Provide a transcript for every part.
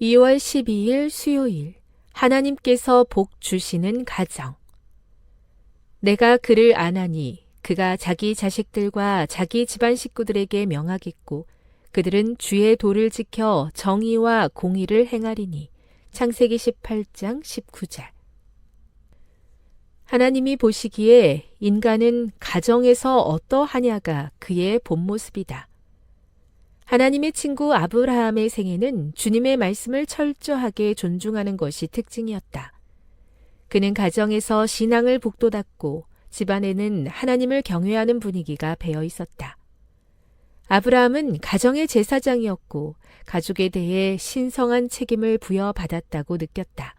2월 12일 수요일 하나님께서 복 주시는 가정. 내가 그를 아나니 그가 자기 자식들과 자기 집안 식구들에게 명하겠고 그들은 주의 도를 지켜 정의와 공의를 행하리니. 창세기 18장 19절. 하나님이 보시기에 인간은 가정에서 어떠하냐가 그의 본 모습이다. 하나님의 친구 아브라함의 생애는 주님의 말씀을 철저하게 존중하는 것이 특징이었다. 그는 가정에서 신앙을 북돋았고 집안에는 하나님을 경외하는 분위기가 배어 있었다. 아브라함은 가정의 제사장이었고 가족에 대해 신성한 책임을 부여받았다고 느꼈다.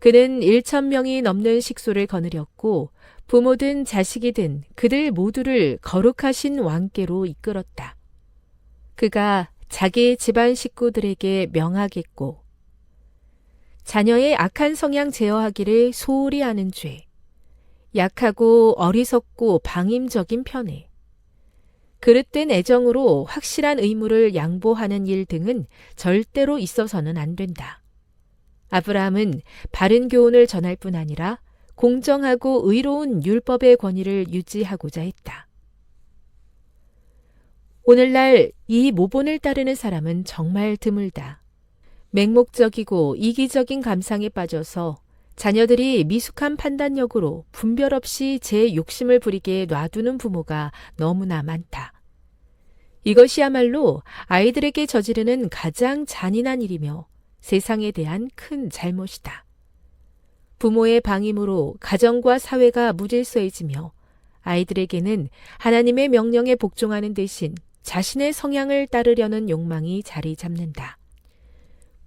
그는 1천 명이 넘는 식소를 거느렸고 부모든 자식이든 그들 모두를 거룩하신 왕께로 이끌었다. 그가 자기 집안 식구들에게 명하겠고 자녀의 악한 성향 제어하기를 소홀히 하는 죄, 약하고 어리석고 방임적인 편애, 그릇된 애정으로 확실한 의무를 양보하는 일 등은 절대로 있어서는 안 된다. 아브라함은 바른 교훈을 전할 뿐 아니라 공정하고 의로운 율법의 권위를 유지하고자 했다. 오늘날 이 모본을 따르는 사람은 정말 드물다. 맹목적이고 이기적인 감상에 빠져서 자녀들이 미숙한 판단력으로 분별 없이 제 욕심을 부리게 놔두는 부모가 너무나 많다. 이것이야말로 아이들에게 저지르는 가장 잔인한 일이며 세상에 대한 큰 잘못이다. 부모의 방임으로 가정과 사회가 무질서해지며 아이들에게는 하나님의 명령에 복종하는 대신 자신의 성향을 따르려는 욕망이 자리 잡는다.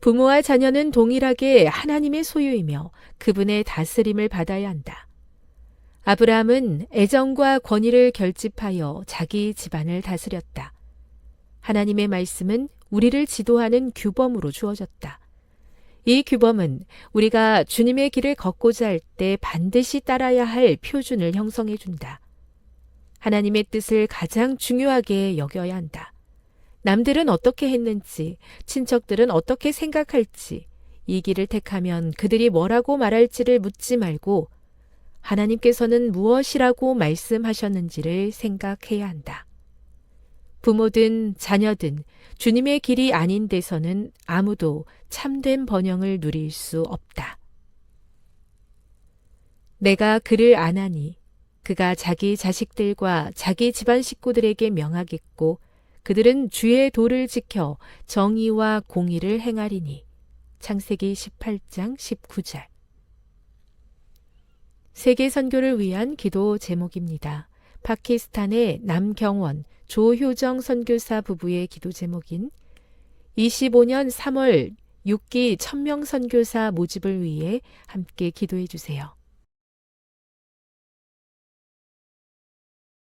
부모와 자녀는 동일하게 하나님의 소유이며 그분의 다스림을 받아야 한다. 아브라함은 애정과 권위를 결집하여 자기 집안을 다스렸다. 하나님의 말씀은 우리를 지도하는 규범으로 주어졌다. 이 규범은 우리가 주님의 길을 걷고자 할 때 반드시 따라야 할 표준을 형성해 준다. 하나님의 뜻을 가장 중요하게 여겨야 한다. 남들은 어떻게 했는지, 친척들은 어떻게 생각할지, 이 길을 택하면 그들이 뭐라고 말할지를 묻지 말고 하나님께서는 무엇이라고 말씀하셨는지를 생각해야 한다. 부모든 자녀든 주님의 길이 아닌 데서는 아무도 참된 번영을 누릴 수 없다. 내가 그를 아나니 그가 자기 자식들과 자기 집안 식구들에게 명하겠고 그들은 주의 도를 지켜 정의와 공의를 행하리니. 창세기 18장 19절. 세계 선교를 위한 기도 제목입니다. 파키스탄의 남경원, 조효정 선교사 부부의 기도 제목인 25년 3월 6기 천명 선교사 모집을 위해 함께 기도해 주세요.